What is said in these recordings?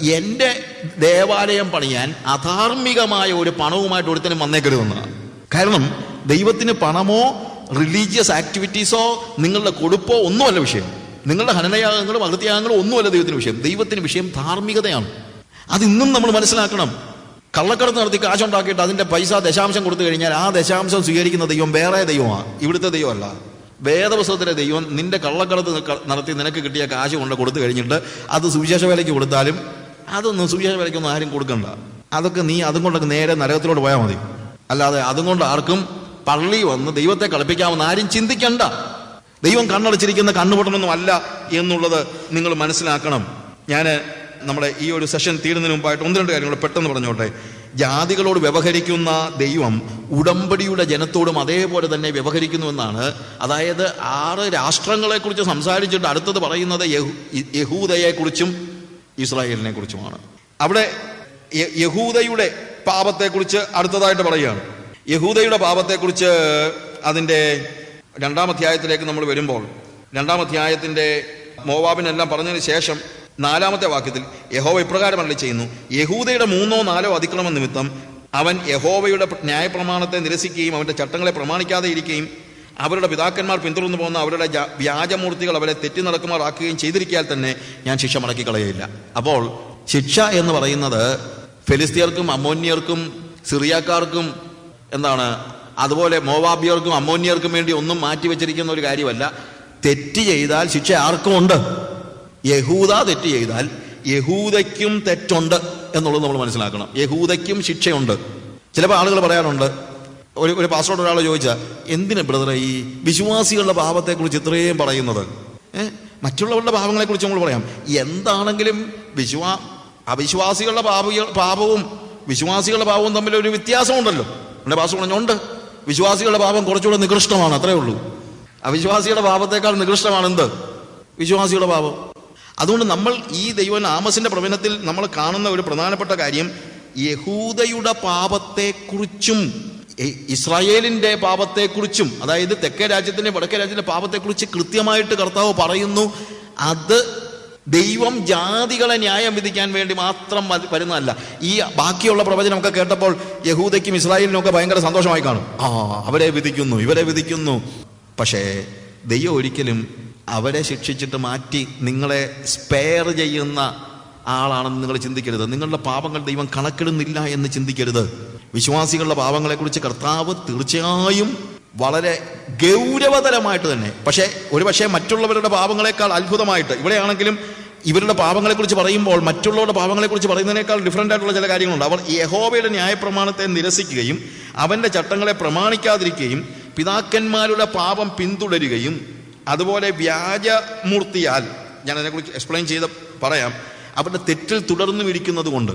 എന്റെ ദേവാലയം പണിയാൻ അധാർമികമായ ഒരു പണവുമായിട്ട് ഒരുത്തനും വന്നേക്കരുതെന്നാണ് കാരണം ദൈവത്തിന് പണമോ റിലീജിയസ് ആക്ടിവിറ്റീസോ നിങ്ങളുടെ കൊടുപ്പോ ഒന്നുമല്ല വിഷയം. നിങ്ങളുടെ ഹനനയാഗങ്ങളും അകൃത്യാഗങ്ങളും ഒന്നുമല്ല ദൈവത്തിന് വിഷയം. ദൈവത്തിന് വിഷയം ധാർമ്മികതയാണ്. അത് നമ്മൾ മനസ്സിലാക്കണം. കള്ളക്കടത്ത് നടത്തി കാശുണ്ടാക്കിയിട്ട് അതിന്റെ പൈസ ദശാംശം കൊടുത്തു കഴിഞ്ഞാൽ ആ ദശാംശം സ്വീകരിക്കുന്ന ദൈവം വേറെ ദൈവമാണ് ഇവിടുത്തെ ദൈവമല്ല. വേദപുസ്തകത്തിലെ ദൈവം നിന്റെ കള്ളക്കടത്ത് നടത്തി നിനക്ക് കിട്ടിയ കാശ് കൊണ്ട് കൊടുത്തു കഴിഞ്ഞിട്ട് അത് സുവിശേഷ വേലയ്ക്ക് കൊടുത്താലും അതൊന്നും സുവിശേഷ വിലയ്ക്കൊന്നും ആരും കൊടുക്കണ്ട. അതൊക്കെ നീ അതും കൊണ്ടൊക്കെ നേരെ നരകത്തിലോട്ട് പോയാൽ മതി. അല്ലാതെ അതും കൊണ്ട് ആർക്കും പള്ളി വന്ന് ദൈവത്തെ കളിപ്പിക്കാമെന്ന് ആരും ചിന്തിക്കണ്ട. ദൈവം കണ്ണടച്ചിരിക്കുന്ന കണ്ണുപൊട്ടണമൊന്നും അല്ല എന്നുള്ളത് നിങ്ങൾ മനസ്സിലാക്കണം. ഞാൻ നമ്മുടെ ഈ ഒരു സെഷൻ തീരുന്നതിന് മുമ്പായിട്ട് ഒന്ന് രണ്ട് കാര്യങ്ങൾ പെട്ടെന്ന് പറഞ്ഞോട്ടെ. ജാതികളോട് വ്യവഹരിക്കുന്ന ദൈവം ഉടമ്പടിയുടെ ജനത്തോടും അതേപോലെ തന്നെ വ്യവഹരിക്കുന്നുവെന്നാണ്. അതായത് ആറ് രാഷ്ട്രങ്ങളെക്കുറിച്ച് സംസാരിച്ചിട്ട് അടുത്തത് പറയുന്നത് യഹൂ യഹൂദയെക്കുറിച്ചും ഇസ്രായേലിനെ കുറിച്ചുമാണ്. അവിടെ യഹൂദയുടെ പാപത്തെക്കുറിച്ച് അടുത്തതായിട്ട് പറയുകയാണ്. യഹൂദയുടെ പാപത്തെക്കുറിച്ച് അതിന്റെ രണ്ടാം അധ്യായത്തിലേക്ക് നമ്മൾ വരുമ്പോൾ രണ്ടാം അധ്യായത്തിന്റെ മോവാബിനെല്ലാം പറഞ്ഞതിന് ശേഷം നാലാമത്തെ വാക്യത്തിൽ യഹോവ ഇപ്രകാരം ഇപ്രകാരമല്ല ചെയ്യുന്നു യഹൂദയുടെ മൂന്നോ നാലോ അതിക്രമ നിമിത്തം അവൻ യഹോവയുടെ ന്യായപ്രമാണത്തെ നിരസിക്കുകയും അവന്റെ ചട്ടങ്ങളെ പ്രമാണിക്കാതെ ഇരിക്കുകയും അവരുടെ പിതാക്കന്മാർ പിന്തുടർന്നു പോകുന്ന അവരുടെ വ്യാജമൂർത്തികൾ അവരെ തെറ്റി നടക്കുമാറാക്കുകയും ചെയ്തിരിക്കാൽ തന്നെ ഞാൻ ശിക്ഷ മടക്കി കളയുകയില്ല. അപ്പോൾ ശിക്ഷ എന്ന് പറയുന്നത് ഫെലിസ്തീയർക്കും അമോന്യർക്കും സിറിയക്കാർക്കും എന്താണ് അതുപോലെ മോവാബിയർക്കും അമോന്യർക്കും വേണ്ടി ഒന്നും മാറ്റിവെച്ചിരിക്കുന്ന ഒരു കാര്യമല്ല. തെറ്റ് ചെയ്താൽ ശിക്ഷ ആർക്കും ഉണ്ട്? യഹൂദ തെറ്റ് ചെയ്താൽ യഹൂദയ്ക്കും തെറ്റുണ്ട് എന്നുള്ളത് നമ്മൾ മനസ്സിലാക്കണം. യഹൂദയ്ക്കും ശിക്ഷയുണ്ട്. ചിലപ്പോൾ ആളുകൾ പറയാറുണ്ട് ഒരു ഒരു പാസ്വേഡ് ഒരാൾ ചോദിച്ചാൽ എന്തിനാ ബ്രദറെ ഈ വിശ്വാസികളുടെ പാപത്തെക്കുറിച്ച് ഇത്രയും പറയുന്നത്? മറ്റുള്ളവരുടെ പാപങ്ങളെക്കുറിച്ച് നമ്മൾ പറയാം. എന്താണെങ്കിലും വിശ്വാ അവിശ്വാസികളുടെ ഭാവ പാപവും വിശ്വാസികളുടെ പാപവും തമ്മിൽ ഒരു വ്യത്യാസമുണ്ടല്ലോ. നമ്മുടെ പാസ് പറഞ്ഞുണ്ട് വിശ്വാസികളുടെ പാപം കുറച്ചുകൂടെ നികൃഷ്ടമാണ് അത്രേ ഉള്ളൂ. അവിശ്വാസികളുടെ പാപത്തേക്കാൾ നികൃഷ്ടമാണ് എന്ത്? വിശ്വാസികളുടെ പാപം. അതുകൊണ്ട് നമ്മൾ ഈ ദൈവനാമസിന്റെ പ്രവചനത്തിൽ നമ്മൾ കാണുന്ന ഒരു പ്രധാനപ്പെട്ട കാര്യം യഹൂദയുടെ പാപത്തെക്കുറിച്ചും ഇ- ഇസ്രായേലിന്റെ പാപത്തെക്കുറിച്ചും അതായത് തെക്കേ രാജ്യത്തിന്റെ വടക്കേ രാജ്യത്തിന്റെ പാപത്തെക്കുറിച്ച് കൃത്യമായിട്ട് കർത്താവ് പറയുന്നു. അത് ദൈവം ജാതികളെ ന്യായം വിധിക്കാൻ വേണ്ടി മാത്രം വരുന്നതല്ല. ഈ ബാക്കിയുള്ള പ്രവചനമൊക്കെ കേട്ടപ്പോൾ യഹൂദയ്ക്കും ഇസ്രായേലിനും ഒക്കെ ഭയങ്കര സന്തോഷമായി കാണും. ആ അവരെ വിധിക്കുന്നു ഇവരെ വിധിക്കുന്നു. പക്ഷേ ദൈവം ഒരിക്കലും അവരെ ശിക്ഷിച്ചിട്ട് മാറ്റി നിങ്ങളെ സ്പെയർ ചെയ്യുന്ന ആളാണെന്ന് നിങ്ങൾ ചിന്തിക്കരുത്. നിങ്ങളുടെ പാപങ്ങൾ ദൈവം കണക്കിടുന്നില്ല എന്ന് ചിന്തിക്കരുത്. വിശ്വാസികളുടെ പാപങ്ങളെക്കുറിച്ച് കർത്താവ് തീർച്ചയായും വളരെ ഗൗരവതരമായിട്ട് തന്നെ പക്ഷേ ഒരു പക്ഷേ മറ്റുള്ളവരുടെ പാപങ്ങളെക്കാൾ അത്ഭുതമായിട്ട് ഇവിടെയാണെങ്കിലും ഇവരുടെ പാപങ്ങളെക്കുറിച്ച് പറയുമ്പോൾ മറ്റുള്ളവരുടെ പാപങ്ങളെക്കുറിച്ച് പറയുന്നതിനേക്കാൾ ഡിഫറന്റ് ആയിട്ടുള്ള ചില കാര്യങ്ങളുണ്ട്. അവർ യഹോവയുടെ ന്യായപ്രമാണത്തെ നിരസിക്കുകയും അവന്റെ ചട്ടങ്ങളെ പ്രമാണിക്കാതിരിക്കുകയും പിതാക്കന്മാരുടെ പാപം പിന്തുടരുകയും അതുപോലെ വ്യാജമൂർത്തിയാൽ ഞാൻ അതിനെക്കുറിച്ച് എക്സ്പ്ലെയിൻ ചെയ്ത് പറയാം അവരുടെ തെറ്റിൽ തുടർന്നു ഇരിക്കുന്നത് കൊണ്ട്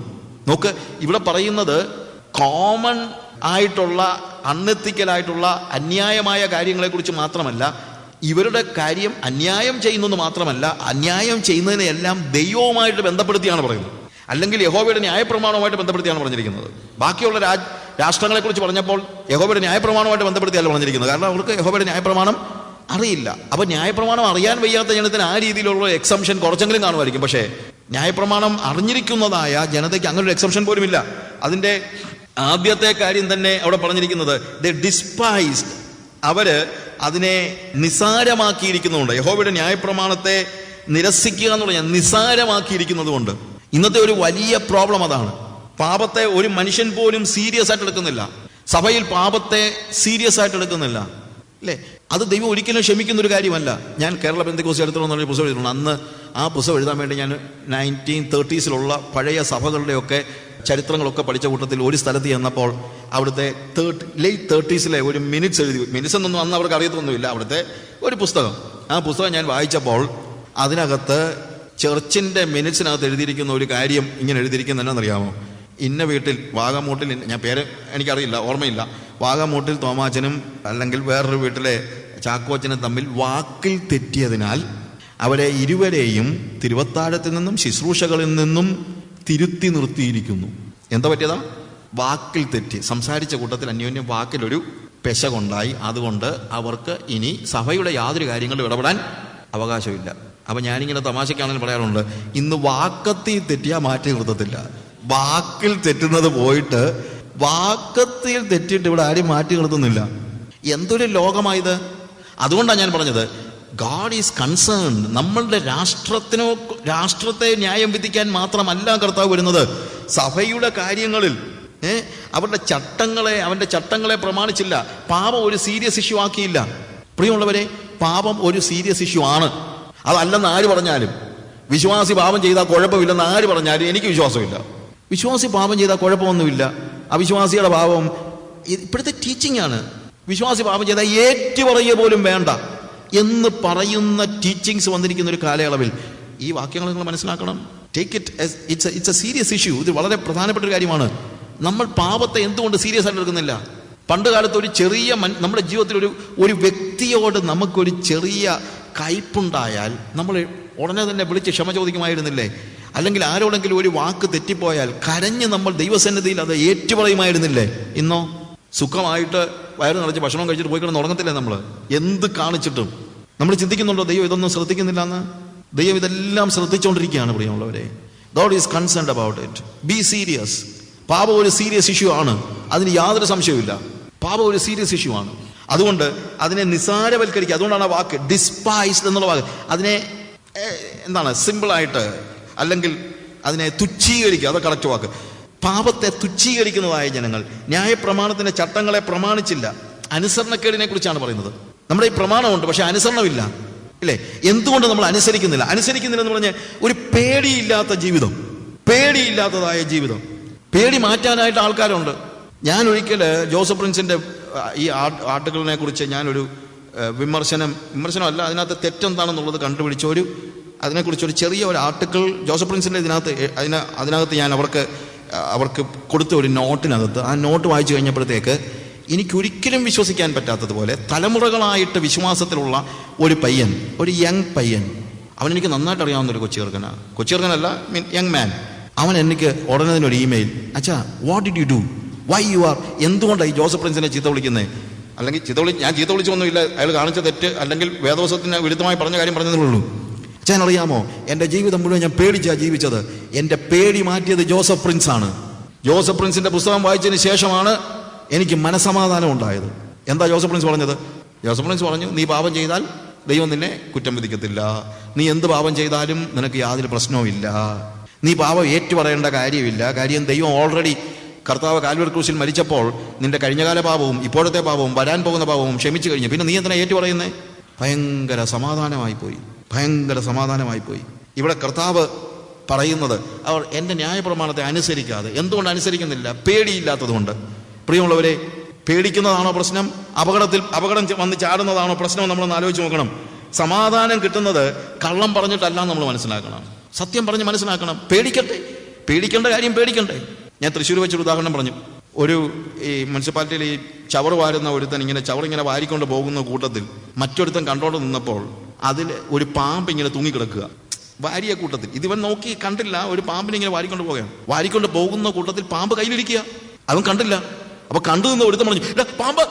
നോക്ക് ഇവിടെ പറയുന്നത് കോമൺ ആയിട്ടുള്ള അൺഎത്തിക്കലായിട്ടുള്ള അന്യായമായ കാര്യങ്ങളെക്കുറിച്ച് മാത്രമല്ല ഇവരുടെ കാര്യം അന്യായം ചെയ്യുന്നത് മാത്രമല്ല അന്യായം ചെയ്യുന്നതിനെല്ലാം ദൈവവുമായിട്ട് ബന്ധപ്പെടുത്തിയാണ് പറയുന്നത്. അല്ലെങ്കിൽ യഹോവയുടെ ന്യായപ്രമാണവുമായിട്ട് ബന്ധപ്പെടുത്തിയാണ് പറഞ്ഞിരിക്കുന്നത്. ബാക്കിയുള്ള രാജ് രാഷ്ട്രങ്ങളെക്കുറിച്ച് പറഞ്ഞപ്പോൾ യഹോവയുടെ ന്യായപ്രമാണവുമായിട്ട് ബന്ധപ്പെടുത്തിയല്ല പറഞ്ഞിരിക്കുന്നത്. കാരണം അവർക്ക് യഹോവയുടെ ന്യായപ്രമാണം അറിയില്ല. അപ്പോൾ ന്യായപ്രമാണം അറിയാൻ വയ്യാത്ത ജനത്തിന് ആ രീതിയിലുള്ള എക്സംഷൻ കുറച്ചെങ്കിലും കാണുമായിരിക്കും. പക്ഷേ ന്യായപ്രമാണം അറിഞ്ഞിരിക്കുന്നതായ ജനതയ്ക്ക് അങ്ങനെ ഒരു എക്സംഷൻ പോലും ഇല്ല അതിന്റെ ആദ്യത്തെ കാര്യം തന്നെ അവിടെ പറഞ്ഞിരിക്കുന്നത് ദ ഡിസ്പൈസ്ഡ് അവർ അതിനെ നിസാരമാക്കിയിരിക്കുന്നുണ്ട്. യഹോവയുടെ ന്യായപ്രമാണത്തെ നിരസിക്കുക എന്ന് പറഞ്ഞാൽ നിസാരമാക്കിയിരിക്കുന്നത് കൊണ്ട് ഇന്നത്തെ ഒരു വലിയ പ്രോബ്ലം അതാണ്. പാപത്തെ ഒരു മനുഷ്യൻ പോലും സീരിയസ് ആയിട്ട് എടുക്കുന്നില്ല. സഭയിൽ പാപത്തെ സീരിയസ് ആയിട്ട് എടുക്കുന്നില്ല. അല്ലേ? അത് ദൈവം ഒരിക്കലും ക്ഷമിക്കുന്ന ഒരു കാര്യമല്ല. ഞാൻ കേരള ബന്ധുക്കോസ് എടുത്തോളം എന്നൊരു പുസ്തകം എഴുതിയിട്ടുണ്ട്. അന്ന് ആ പുസ്തകം എഴുതാൻ വേണ്ടി ഞാൻ നയന്റീൻ തേർട്ടീസിലുള്ള പഴയ സഭകളുടെയൊക്കെ ചരിത്രങ്ങളൊക്കെ പഠിച്ച കൂട്ടത്തിൽ ഒരു സ്ഥലത്ത് ചെന്നപ്പോൾ അവിടുത്തെ തേർട്ടി ലേറ്റ് തേർട്ടീസിലെ ഒരു മിനിറ്റ്സ് എഴുതി. മിനിറ്റ്സ് എന്നൊന്നും അന്ന് അവർക്ക് അറിയത്തൊന്നുമില്ല. അവിടുത്തെ ഒരു പുസ്തകം. ആ പുസ്തകം ഞാൻ വായിച്ചപ്പോൾ അതിനകത്ത് ചർച്ചിന്റെ മിനിറ്റ്സിനകത്ത് എഴുതിയിരിക്കുന്ന ഒരു കാര്യം ഇങ്ങനെ എഴുതിയിരിക്കുന്ന എന്നാണെന്നറിയാമോ? ഇന്ന വീട്ടിൽ വാഗമൂട്ടിൽ ഞാൻ പേര് എനിക്കറിയില്ല ഓർമ്മയില്ല. വാഗമൂട്ടിൽ തോമാച്ചനും അല്ലെങ്കിൽ വേറൊരു വീട്ടിലെ ചാക്കോച്ചനും തമ്മിൽ വാക്കിൽ തെറ്റിയതിനാൽ അവരെ ഇരുവരെയും തിരുവത്താഴത്തിൽ നിന്നും ശുശ്രൂഷകളിൽ നിന്നും തിരുത്തി നിർത്തിയിരിക്കുന്നു. എന്താ പറ്റിയതാ? വാക്കിൽ തെറ്റി. സംസാരിച്ച കൂട്ടത്തിൽ അന്യോന്യം വാക്കിലൊരു പെശ കൊണ്ടായി അതുകൊണ്ട് അവർക്ക് ഇനി സഭയുടെ യാതൊരു കാര്യങ്ങളും ഇടപെടാൻ അവകാശമില്ല. അപ്പൊ ഞാനിങ്ങനെ തമാശക്കാണെന്ന് പറയാറുണ്ട്. ഇന്ന് വാക്കത്തിൽ തെറ്റിയാൽ മാറ്റി നിർത്തത്തില്ല. വാക്കിൽ തെറ്റുന്നത് പോയിട്ട് വാക്കത്തിൽ തെറ്റിയിട്ട് ഇവിടെ ആരും മാറ്റി നിർത്തുന്നില്ല. എന്തൊരു ലോകമായത്? അതുകൊണ്ടാണ് ഞാൻ പറഞ്ഞത്. ഗാഡ് ഈസ് കൺസേൺ നമ്മളുടെ രാഷ്ട്രത്തിനോ രാഷ്ട്രത്തെ ന്യായം വിധിക്കാൻ മാത്രമല്ല കർത്താവ് വരുന്നത്. സഭയുടെ കാര്യങ്ങളിൽ അവരുടെ ചട്ടങ്ങളെ അവന്റെ ചട്ടങ്ങളെ പ്രമാണിച്ചില്ല. പാപം ഒരു സീരിയസ് ഇഷ്യൂ ആക്കിയില്ല. പ്രിയമുള്ളവരെ പാപം ഒരു സീരിയസ് ഇഷ്യൂ ആണ്. അതല്ലെന്ന് ആര് പറഞ്ഞാലും. വിശ്വാസി പാപം ചെയ്താൽ കുഴപ്പമില്ലെന്ന് ആര് പറഞ്ഞാലും എനിക്ക് വിശ്വാസമില്ല. വിശ്വാസി പാപം ചെയ്താൽ കുഴപ്പമൊന്നുമില്ല. അവിശ്വാസിയുടെ പാപം ഇപ്പോഴത്തെ ടീച്ചിങ് ആണ്. വിശ്വാസി പാപം ചെയ്താൽ ഏറ്റുപറയുക പോലും വേണ്ട. എന്ന് പറയുന്ന ടീച്ചിങ്സ് വന്നിരിക്കുന്ന ഒരു കാലയളവിൽ ഈ വാക്യങ്ങൾ നിങ്ങൾ മനസ്സിലാക്കണം. Take it it's it's a serious issue ഇത് വളരെ പ്രധാനപ്പെട്ട ഒരു കാര്യമാണ്. നമ്മൾ പാപത്തെ എന്തുകൊണ്ട് സീരിയസ് ആയിട്ട് എടുക്കുന്നില്ല? പണ്ട് കാലത്ത് ഒരു ചെറിയ മൻ- നമ്മുടെ ജീവിതത്തിൽ ഒരു ഒരു വ്യക്തിയോട് നമുക്കൊരു ചെറിയ കയ്പുണ്ടായാൽ നമ്മൾ ഉടനെ തന്നെ വിളിച്ച് ക്ഷമ ചോദിക്കുമായിരുന്നില്ലേ? അല്ലെങ്കിൽ ആരോടെങ്കിലും ഒരു വാക്ക് തെറ്റിപ്പോയാൽ കരഞ്ഞ് നമ്മൾ ദൈവസന്നിധിയിൽ അത് ഏറ്റുപറയുമായിരുന്നില്ലേ? ഇന്നോ? സുഖമായിട്ട് വയറ് നിറച്ച് ഭക്ഷണം കഴിച്ചിട്ട് പോയി കിടന്ന് ഉറങ്ങത്തില്ലേ നമ്മൾ എന്ത് കാണിച്ചിട്ടും? നമ്മൾ ചിന്തിക്കുന്നുണ്ടോ ദൈവം ഇതൊന്നും ശ്രദ്ധിക്കുന്നില്ല എന്ന് ദൈവം ഇതെല്ലാം ശ്രദ്ധിച്ചുകൊണ്ടിരിക്കുകയാണ് പ്രിയമുള്ളവരെ. God is concerned about it be serious പാപം ഒരു സീരിയസ് ഇഷ്യൂ ആണ്. അതിന് യാതൊരു സംശയവുമില്ല. പാപം ഒരു സീരിയസ് ഇഷ്യൂ ആണ്. അതുകൊണ്ട് അതിനെ നിസാരവൽക്കരിക്കുക അതുകൊണ്ടാണ് ആ വാക്ക് ഡിസ്പൈസ്ഡ് എന്നുള്ള വാക്ക്. അതിനെ എന്താണ് സിമ്പിളായിട്ട് അല്ലെങ്കിൽ അതിനെ തുച്ഛീകരിക്കുക. അത് കറക്റ്റ് വാക്ക്. പാപത്തെ തുച്ഛീകരിക്കുന്നതായ ജനങ്ങൾ ന്യായപ്രമാണത്തിന്റെ ചട്ടങ്ങളെ പ്രമാണിച്ചില്ല. അനുസരണക്കേടിനെ കുറിച്ചാണ് പറയുന്നത്. നമ്മുടെ ഈ പ്രമാണമുണ്ട് പക്ഷെ അനുസരണമില്ല. ഇല്ലേ? എന്തുകൊണ്ട് നമ്മൾ അനുസരിക്കുന്നില്ല? അനുസരിക്കുന്നില്ല എന്ന് പറഞ്ഞാൽ ഒരു പേടിയില്ലാത്ത ജീവിതം പേടിയില്ലാത്തതായ ജീവിതം. പേടി മാറ്റാനായിട്ട് ആൾക്കാരുണ്ട്. ഞാൻ ഒരിക്കൽ ജോസഫ് പ്രിൻസിന്റെ ഈ ആർട്ടിക്കിളിനെ കുറിച്ച് ഞാനൊരു വിമർശനം വിമർശനമല്ല അതിനകത്ത് തെറ്റെന്താണെന്നുള്ളത് കണ്ടുപിടിച്ച ഒരു അതിനെക്കുറിച്ച് ഒരു ചെറിയ ഒരു ആർട്ടിക്കിൾ ജോസഫ് പ്രിൻസിന്റെ ഇതിനകത്ത് അതിന അതിനകത്ത് ഞാൻ അവർക്ക് അവർക്ക് കൊടുത്ത ഒരു നോട്ടിനകത്ത് ആ നോട്ട് വായിച്ചു കഴിഞ്ഞപ്പോഴത്തേക്ക് എനിക്കൊരിക്കലും വിശ്വസിക്കാൻ പറ്റാത്തതുപോലെ തലമുറകളായിട്ട് വിശ്വാസത്തിലുള്ള ഒരു പയ്യൻ ഒരു യങ് പയ്യൻ അവൻ എനിക്ക് നന്നായിട്ട് അറിയാവുന്ന ഒരു കൊച്ചു ചെറുക്കനാണ് കൊച്ചു ചെറുക്കനല്ല മീൻ യങ് മാൻ അവൻ എനിക്ക് ഉടനെ ഒരു ഇമെയിൽ അച്ഛാ what did you do why you are എന്തുകൊണ്ടാണ് ഈ ജോസഫ് പ്രിൻസിനെ ചീത്ത വിളിക്കുന്നത് അല്ലെങ്കിൽ ചീത്ത വിളി ഞാൻ ചീത്ത വിളിച്ചൊന്നുമില്ല അയാൾ കാണിച്ച തെറ്റ് അല്ലെങ്കിൽ വേദവസത്തിന് വിരുദ്ധമായി പറഞ്ഞ കാര്യം പറഞ്ഞതേ ഉള്ളൂ. അച്ഛൻ അറിയാമോ എന്റെ ജീവിതം മുഴുവൻ ഞാൻ പേടിച്ചാണ് ജീവിച്ചത്. എന്റെ പേടി മാറ്റിയത് ജോസഫ് പ്രിൻസ് ആണ് ജോസഫ് പ്രിൻസിന്റെ പുസ്തകം വായിച്ചതിന് ശേഷമാണ് എനിക്ക് മനസമാധാനം ഉണ്ടായത്. എന്താ ജോസഫ് പ്രിൻസ് പറഞ്ഞത്? ജോസഫ് പ്രിൻസ് പറഞ്ഞു നീ പാപം ചെയ്താൽ ദൈവം നിന്നെ കുറ്റം വിധിക്കത്തില്ല. നീ എന്ത് പാപം ചെയ്താലും നിനക്ക് യാതൊരു പ്രശ്നവും ഇല്ല. നീ പാപം ഏറ്റുപറയേണ്ട കാര്യമില്ല. കാര്യം ദൈവം ഓൾറെഡി കർത്താവ് കാൽവർ ക്രൂശിൽ മരിച്ചപ്പോൾ നിന്റെ കഴിഞ്ഞകാല പാപവും ഇപ്പോഴത്തെ പാപവും വരാൻ പോകുന്ന പാപവും ക്ഷമിച്ചു കഴിഞ്ഞു. പിന്നെ നീ എന്തിനാ ഏറ്റുപറയുന്നേ? ഭയങ്കര സമാധാനമായി പോയി. ഭയങ്കര സമാധാനമായി പോയി. ഇവിടെ കർത്താവ് പറയുന്നത് അവർ എന്റെ ന്യായപ്രമാണത്തെ അനുസരിക്കാതെ. എന്തുകൊണ്ട് അനുസരിക്കുന്നില്ല? പേടിയില്ലാത്തതുകൊണ്ട്. പ്രിയമുള്ളവരെ പേടിക്കുന്നതാണോ പ്രശ്നം? അപകടത്തിൽ അപകടം വന്ന് ചാടുന്നതാണോ പ്രശ്നം? നമ്മളൊന്ന് ആലോചിച്ച് നോക്കണം. സമാധാനം കിട്ടുന്നത് കള്ളം പറഞ്ഞിട്ടല്ല നമ്മൾ മനസ്സിലാക്കണം. സത്യം പറഞ്ഞ് മനസ്സിലാക്കണം. പേടിക്കട്ടെ. പേടിക്കേണ്ട കാര്യം പേടിക്കണ്ടേ. ഞാൻ തൃശ്ശൂർ വെച്ചൊരു ഉദാഹരണം പറഞ്ഞു. ഒരു ഈ മുനിസിപ്പാലിറ്റിയിൽ ഈ ചവറ് വാരുന്ന ഒരുത്തൻ ഇങ്ങനെ ചവറിങ്ങനെ വാരിക്കൊണ്ട് പോകുന്ന കൂട്ടത്തിൽ മറ്റൊരുത്തൻ കണ്ടോണ്ട് നിന്നപ്പോൾ അതിൽ ഒരു പാമ്പ് ഇങ്ങനെ തൂങ്ങിക്കിടക്കുക. വാരിയ കൂട്ടത്തിൽ. ഇതിവൻ നോക്കി കണ്ടില്ല. ഒരു പാമ്പിനെ ഇങ്ങനെ വാരിക്കൊണ്ട് പോകുകയാണ് വാരിക്കൊണ്ട് പോകുന്ന കൂട്ടത്തിൽ പാമ്പ് കയ്യിലിരിക്കുക. അതും കണ്ടില്ല. അപ്പൊ കണ്ടു നിന്ന് ഒരുത്തം പറഞ്ഞു ഇല്ല പാമ്പ്.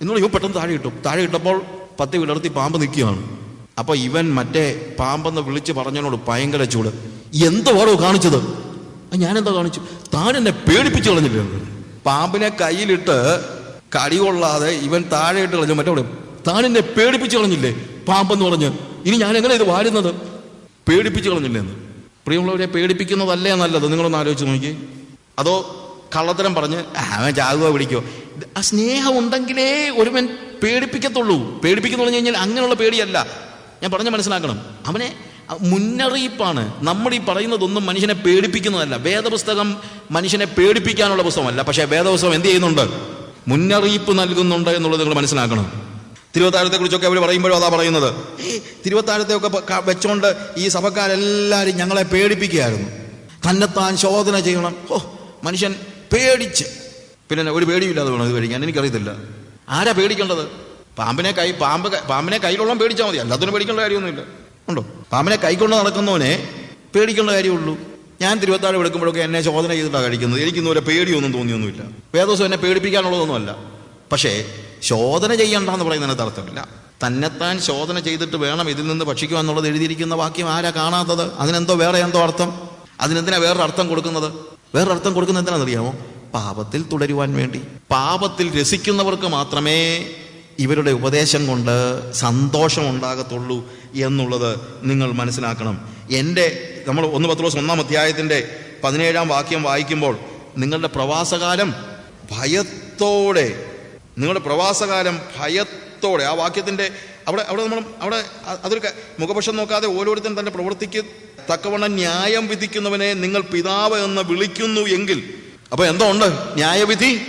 എന്നുള്ള ഇവ പെട്ടെന്ന് താഴെ കിട്ടും താഴെ കിട്ടപ്പോൾ പത്തി വിളർത്തി പാമ്പ് നിൽക്കുകയാണ്. അപ്പൊ ഇവൻ മറ്റേ പാമ്പെന്ന് വിളിച്ച് പറഞ്ഞതിനോട് ഭയങ്കര ചൂട്. എന്തുവാടോ കാണിച്ചത്? "ആ, ഞാനെന്താ കാണിച്ചു? താൻ എന്നെ പേടിപ്പിച്ചു കളഞ്ഞില്ലേ? പാമ്പിനെ കയ്യിലിട്ട് കടി കൊള്ളാതെ ഇവൻ താഴെ ഇട്ട് കളഞ്ഞു. മറ്റേ താൻ എന്നെ പേടിപ്പിച്ചു കളഞ്ഞില്ലേ പാമ്പെന്ന് പറഞ്ഞ്? ഇനി ഞാൻ എങ്ങനെ ഇത് വാരുന്നത്? പേടിപ്പിച്ചു കളഞ്ഞില്ലേ? എന്ന് പ്രിയമുള്ളവരെ പേടിപ്പിക്കുന്നതല്ലേ നല്ലത്? നിങ്ങളൊന്ന് ആലോചിച്ച് നോക്കി അതോ കള്ളത്തരം പറഞ്ഞ് അവൻ ചാകുക പിടിക്കോ. ആ സ്നേഹം ഉണ്ടെങ്കിലേ ഒരുവൻ പേടിപ്പിക്കത്തുള്ളൂ. പേടിപ്പിക്കുന്നു പറഞ്ഞു കഴിഞ്ഞാൽ അങ്ങനെയുള്ള പേടിയല്ല. ഞാൻ പറഞ്ഞ മനസ്സിലാക്കണം. അവനെ മുന്നറിയിപ്പാണ്. നമ്മൾ ഈ പറയുന്നതൊന്നും മനുഷ്യനെ പേടിപ്പിക്കുന്നതല്ല. വേദപുസ്തകം മനുഷ്യനെ പേടിപ്പിക്കാനുള്ള പുസ്തകമല്ല. പക്ഷേ വേദപുസ്തകം എന്ത് ചെയ്യുന്നുണ്ട്? മുന്നറിയിപ്പ് നൽകുന്നുണ്ട് എന്നുള്ളത് നിങ്ങൾ മനസ്സിലാക്കണം. തിരുവത്താഴത്തെ കുറിച്ചൊക്കെ അവർ പറയുമ്പോഴും അതാ പറയുന്നത്. ഈ തിരുവത്താഴത്തെ ഒക്കെ വെച്ചോണ്ട് ഈ സഭക്കാരെല്ലാവരും ഞങ്ങളെ പേടിപ്പിക്കുകയായിരുന്നു. തന്നെത്താൻ ശോധന ചെയ്യണം. ഓ മനുഷ്യൻ പേടിച്ച്. പിന്നെ ഒരു പേടിയില്ലാതെ വേണം ഇത് കഴിക്കാൻ എനിക്കറിയത്തില്ല. ആരാ പേടിക്കേണ്ടത്? പാമ്പിനെ കൈ പാമ്പ് പാമ്പിനെ കയ്യിലുള്ള പേടിച്ചാൽ മതി. അല്ലാത്തതിന് പേടിക്കേണ്ട കാര്യമൊന്നുമില്ല. ഉണ്ടോ? പാമ്പിനെ കൈക്കൊണ്ട് നടക്കുന്നവനെ പേടിക്കേണ്ട കാര്യമുള്ളൂ. ഞാൻ തിരുവത്താഴം എടുക്കുമ്പോഴൊക്കെ എന്നെ ചോദന ചെയ്തിട്ടാണ് കഴിക്കുന്നത്. എനിക്കിന്നൊരു പേടിയൊന്നും തോന്നിയൊന്നുമില്ല. വേദോസം എന്നെ പേടിപ്പിക്കാനുള്ളതൊന്നുമല്ല. പക്ഷേ ശോധന ചെയ്യണ്ട എന്ന് പറയുന്നതിനകത്ത് അർത്ഥമില്ല തന്നെത്താൻ ശോധന ചെയ്തിട്ട് വേണം ഇതിൽ നിന്ന് ഭക്ഷിക്കുക എന്നുള്ളത് എഴുതിയിരിക്കുന്ന വാക്യം ആരാ കാണാത്തത്? അതിനെന്തോ വേറെ എന്തോ അർത്ഥം? അതിനെന്തിനാ വേറൊരു അർത്ഥം കൊടുക്കുന്നത്? വേറൊരു അർത്ഥം കൊടുക്കുന്നത് എന്തിനാണെന്നറിയാമോ പാപത്തിൽ തുടരുവാൻ വേണ്ടി. പാപത്തിൽ രസിക്കുന്നവർക്ക് മാത്രമേ ഇവരുടെ ഉപദേശം കൊണ്ട് സന്തോഷം ഉണ്ടാകത്തുള്ളൂ എന്നുള്ളത് നിങ്ങൾ മനസ്സിലാക്കണം. എന്റെ നമ്മൾ ഒന്ന് പത്ത് ദിവസം ഒന്നാം അധ്യായത്തിന്റെ പതിനേഴാം വാക്യം വായിക്കുമ്പോൾ നിങ്ങളുടെ പ്രവാസകാലം ഭയത്തോടെ നിങ്ങളുടെ പ്രവാസകാലം ഭയത്തോടെ ആ വാക്യത്തിന്റെ അവിടെ അവിടെ നമ്മൾ അവിടെ അതൊരു മുഖപക്ഷം നോക്കാതെ ഓരോരുത്തരും തന്നെ പ്രവൃത്തിക്ക് തക്കവണ്ണം ന്യായം വിധിക്കുന്നവനെ നിങ്ങൾ പിതാവ് എന്ന് വിളിക്കുന്നു എങ്കിൽ അപ്പൊ എന്തോ ഉണ്ട്? ന്യായവിധി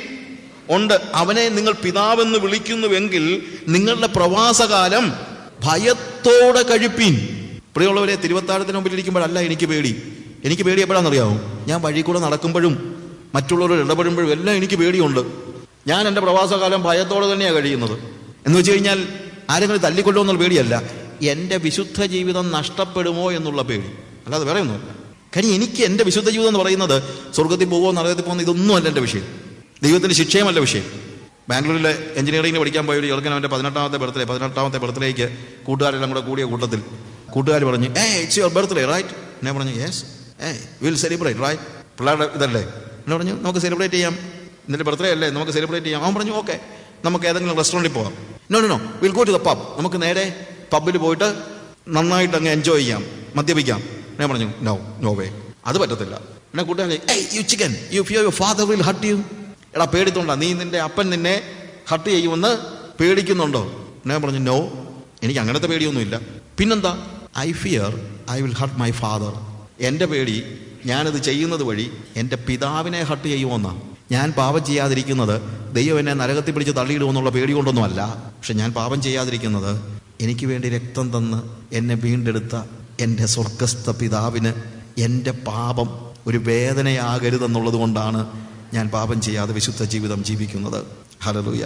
ഉണ്ട്. അവനെ നിങ്ങൾ പിതാവെന്ന് വിളിക്കുന്നുവെങ്കിൽ നിങ്ങളുടെ പ്രവാസകാലം ഭയത്തോടെ കഴിപ്പീൻ. പ്രിയമുള്ളവരെ തിരുവത്താഴത്തിന് മുമ്പിൽ ഇരിക്കുമ്പോഴല്ല എനിക്ക് പേടി. എനിക്ക് പേടി എപ്പോഴാണെന്നറിയാമോ ഞാൻ വഴി കൂടെ നടക്കുമ്പോഴും മറ്റുള്ളവരോട് ഇടപെടുമ്പോഴും എല്ലാം എനിക്ക് പേടിയുണ്ട്. ഞാൻ എന്റെ പ്രവാസകാലം ഭയത്തോടെ തന്നെയാണ് കഴിയുന്നത്. എന്ന് വെച്ച് കഴിഞ്ഞാൽ ആരെങ്കിലും തല്ലിക്കൊള്ളുമെന്നുള്ള പേടിയല്ല. എന്റെ വിശുദ്ധ ജീവിതം നഷ്ടപ്പെടുമോ എന്നുള്ള പേടി. അല്ലാതെ വേറെ ഒന്നുമില്ല. കാര്യം എനിക്ക് എന്റെ വിശുദ്ധ ജീവിതം എന്ന് പറയുന്നത് സ്വർഗത്തിൽ പോകുമോ നരകത്തിൽ പോകുന്ന ഇതൊന്നുമല്ല എന്റെ വിഷയം. ദൈവത്തിന്റെ ശിക്ഷയുമല്ല വിഷയം. ബാംഗ്ലൂരിലെ എഞ്ചിനീയറിംഗിന് പഠിക്കാൻ പോയ ഒരു ചെറുക്കൻ അവന്റെ പതിനെട്ടാമത്തെ ബർത്ത്ഡേ പതിനെട്ടാമത്തെ ബർത്ത്ഡേക്ക് കൂട്ടുകാരെല്ലാം കൂടെ കൂടിയ കൂട്ടത്തിൽ കൂട്ടുകാർ പറഞ്ഞു ഏ ഇറ്റ്സ് യുവർ ബർത്ത്ഡേ റൈറ്റ് എന്നെ പറഞ്ഞു യെസ് ഏ വിൽ സെലിബ്രേറ്റ് റൈറ്റ് പിള്ളേരുടെ ഇതല്ലേ? എന്നെ പറഞ്ഞു നമുക്ക് സെലിബ്രേറ്റ് ചെയ്യാം. നിന്റെ ബർത്ത്ഡേ അല്ലേ? നമുക്ക് സെലിബ്രേറ്റ് ചെയ്യാം. അവൻ പറഞ്ഞു ഓക്കെ നമുക്ക് ഏതെങ്കിലും റെസ്റ്റോറന്റിൽ പോകാം. No no no will go to the pub നമുക്ക് നേരെ പബ്ബിൽ പോയിട്ട് നന്നായിട്ട് അങ്ങ് എൻജോയ് ചെയ്യാം മദ്യപിക്കാം. ഞാൻ പറഞ്ഞു നോ നോ വേ അത് പറ്റത്തില്ല. എന്നെ കൂട്ടുകാരെ you chicken you father will hurt you എടാ പേടിത്തോണ്ടാ നീ നിന്റെ അപ്പൻ നിന്നെ ഹട്ട് ചെയ്യുമെന്ന് പേടിക്കുന്നുണ്ടോ? ഞാൻ പറഞ്ഞു നോ എനിക്ക് അങ്ങനത്തെ പേടിയൊന്നുമില്ല. പിന്നെന്താ? I fear I will hurt my father എന്റെ പേടി ഞാനത് ചെയ്യുന്നത് വഴി എന്റെ പിതാവിനെ ഹട്ട് ചെയ്യുമെന്നാ. ഞാൻ പാപം ചെയ്യാതിരിക്കുന്നത് ദൈവം എന്നെ നരകത്തിൽ പിടിച്ച് തള്ളിയിടുമെന്നുള്ള പേടി കൊണ്ടൊന്നുമല്ല. പക്ഷെ ഞാൻ പാപം ചെയ്യാതിരിക്കുന്നത് എനിക്ക് വേണ്ടി രക്തം തന്ന് എന്നെ വീണ്ടെടുത്ത എന്റെ സ്വർഗസ്ഥ പിതാവിന് എന്റെ പാപം ഒരു വേദനയാകരുതെന്നുള്ളത് കൊണ്ടാണ് ഞാൻ പാപം ചെയ്യാതെ വിശുദ്ധ ജീവിതം ജീവിക്കുന്നത്. ഹലലൂയ